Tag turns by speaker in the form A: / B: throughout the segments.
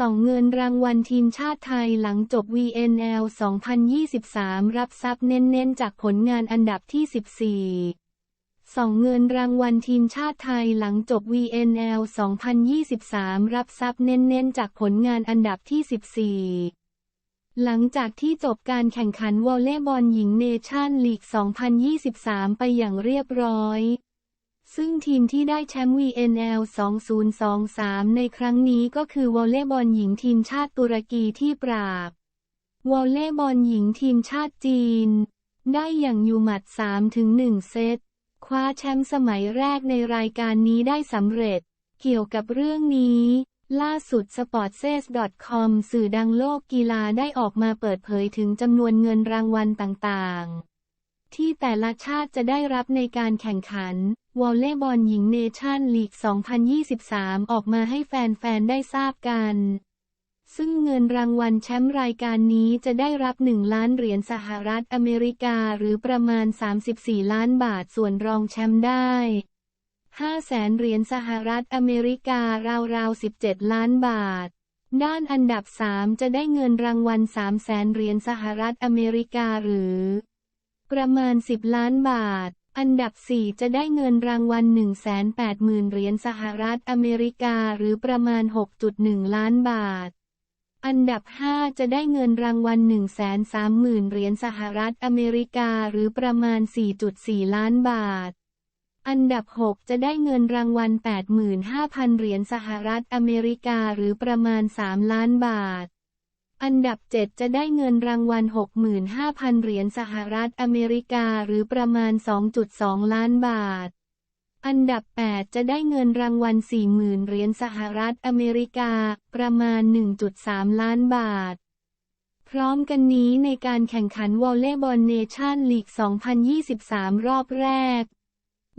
A: ส่องเงินรางวัลทีมชาติไทยหลังจบ VNL 2023 รับทรัพย์เน้นๆ จากผลงานอันดับที่ 14 ส่องเงินรางวัลทีมชาติไทยหลังจบ VNL 2023 รับทรัพย์เน้นๆ จากผลงานอันดับที่ 14หลังจากที่จบการแข่งขันวอลเลย์บอลหญิงเนชั่นลีก 2023 ไปอย่างเรียบร้อย ซึ่งทีมที่ได้แชมป์ VNL 2023 ในครั้งนี้ก็คือวอลเลย์บอลหญิงทีมชาติตุรกีที่ปราบ วอลเลย์บอลหญิงทีมชาติจีน ได้อย่างอยู่หมัด 3-1 เซต คว้าแชมป์สมัยแรกในรายการนี้ได้สำเร็จ เกี่ยวกับเรื่องนี้ ล่าสุด sportses.com สื่อดังโลกกีฬาได้ออกมาเปิดเผยถึงจำนวนเงินรางวัลต่างๆ ที่แต่ละชาติจะได้รับในการแข่งขัน วอลเลย์บอลหญิงเนชั่นลีก 2023 ออกมาให้แฟน ๆ ได้ทราบกัน ซึ่งเงินรางวัลแชมป์รายการนี้จะได้รับ 1 ล้านเหรียญสหรัฐอเมริกาหรือประมาณ 34 ล้านบาทส่วนรองแชมป์ได้5แสนเหรียญสหรัฐอเมริการาวๆ 17 ล้านบาท ด้านอันดับ 3 จะได้เงินรางวัล3แสนเหรียญสหรัฐอเมริกาหรือ ประมาณ 10 ล้านบาท อันดับ 4 จะได้เงินรางวัล 180,000 เหรียญสหรัฐอเมริกาหรือประมาณ 6.1 ล้านบาท อันดับ 5 จะได้เงินรางวัล 130,000 เหรียญสหรัฐอเมริกาหรือประมาณ 4.4 ล้านบาทอันดับ 6 จะได้เงินรางวัล 85,000 เหรียญสหรัฐอเมริกาหรือประมาณ 3 ล้านบาท อันดับ 7 จะได้เงินรางวัล 65,000 เหรียญสหรัฐอเมริกาหรือประมาณ 2.2 ล้านบาท อันดับ 8 จะได้เงินรางวัล 40,000 เหรียญสหรัฐอเมริกา ประมาณ 1.3 ล้านบาท พร้อมกันนี้ในการแข่งขันวอลเลย์บอลเนชั่นลีก 2023 รอบแรก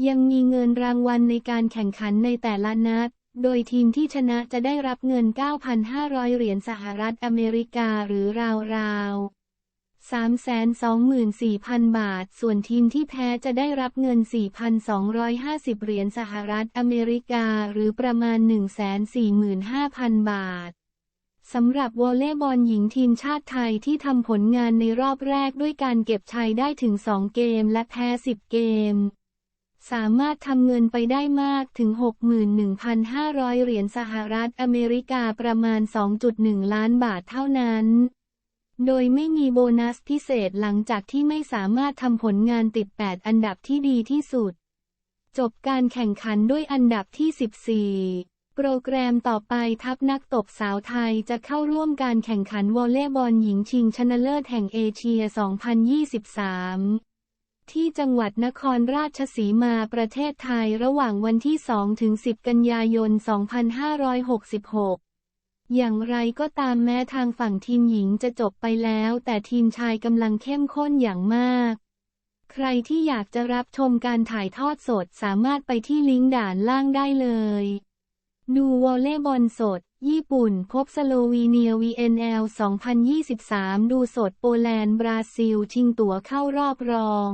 A: ยังมีเงินรางวัลในการแข่งขันในแต่ละนัด โดยทีมที่ชนะจะได้รับเงิน 9,500 เหรียญสหรัฐอเมริกาหรือราวๆ324,000 บาท ส่วนทีมที่แพ้จะได้รับเงิน 4,250 เหรียญสหรัฐอเมริกาหรือประมาณ 145,000 บาท สำหรับวอลเลย์บอลหญิงทีมชาติไทยที่ทำผลงานในรอบแรกด้วยการเก็บชัยได้ถึง 2 เกมและแพ้ 10 เกม สามารถทำเงินไปได้มากถึง 61,500 เหรียญสหรัฐอเมริกาประมาณ 2.1 ล้านบาทเท่านั้น โดยไม่มีโบนัสพิเศษหลังจากที่ไม่สามารถทำผลงานติด 8 อันดับที่ดีที่สุด จบการแข่งขันด้วยอันดับที่ 14โปรแกรมต่อไปทัพนักตบสาวไทยจะเข้าร่วมการแข่งขันวอลเลย์บอลหญิงชิงชนะเลิศแห่งเอเชีย 2023 ที่จังหวัดนครราชสีมาประเทศไทยระหว่างวันที่ 2 ถึง 10 กันยายน 2566 อย่างไรก็ตามแม้ทางฝั่งทีมหญิงจะจบไปแล้ว แต่ทีมชายกำลังเข้มข้นอย่างมาก ใครที่อยากจะรับชมการถ่ายทอดสดสามารถไปที่ลิงก์ด่านล่างได้เลย ดูวอลเลย์บอลสด ญี่ปุ่นพบสโลวีเนีย VNL 2023 ดูสดโปแลนด์ บราซิล ชิงตั๋วเข้ารอบรอง